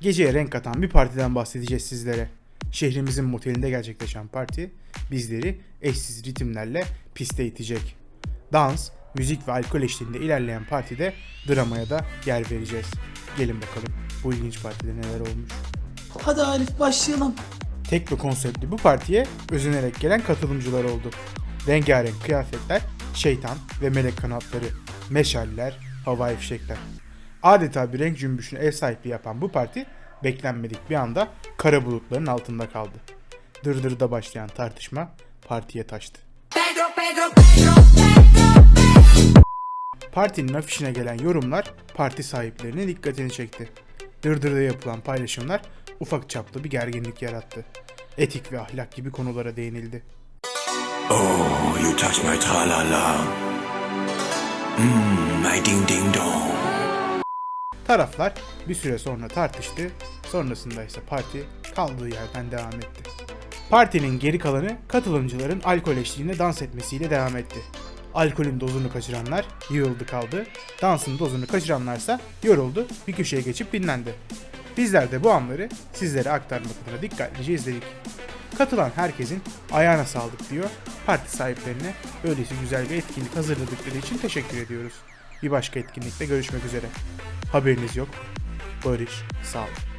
Geceye renk katan bir partiden bahsedeceğiz sizlere. Şehrimizin motelinde gerçekleşen parti bizleri eşsiz ritimlerle piste itecek. Dans, müzik ve alkol eşliğinde ilerleyen partide dramaya da yer vereceğiz. Gelin bakalım bu ilginç partide neler olmuş. Hadi Arif başlayalım. Tekno konseptli bu partiye özenerek gelen katılımcılar oldu. Rengarenk kıyafetler, şeytan ve melek kanatları, meşaller, havai fişekler. Adeta bir renk cümbüşüne ev sahipliği yapan bu parti beklenmedik bir anda kara bulutların altında kaldı. Dırdırda başlayan tartışma partiye taştı. Pedro, Pedro, Pedro, Pedro. Partinin afişine gelen yorumlar parti sahiplerinin dikkatini çekti. Dırdırda yapılan paylaşımlar ufak çaplı bir gerginlik yarattı. Etik ve ahlak gibi konulara değinildi. Oh, you touch my tra-la-la. Mmm, my ding-ding-dong. Taraflar bir süre sonra tartıştı, sonrasında ise parti kaldığı yerden devam etti. Partinin geri kalanı katılımcıların alkol eşliğinde dans etmesiyle devam etti. Alkolün dozunu kaçıranlar yığıldı kaldı, dansın dozunu kaçıranlarsa yoruldu, bir köşeye geçip dinlendi. Bizler de bu anları sizlere aktarmak adına dikkatlice izledik. Katılan herkesin ayağına sağlık diyor, parti sahiplerine böylesi güzel bir etkinlik hazırladıkları için teşekkür ediyoruz. Bir başka etkinlikte görüşmek üzere. Haberiniz yok. Barış, sağ olun.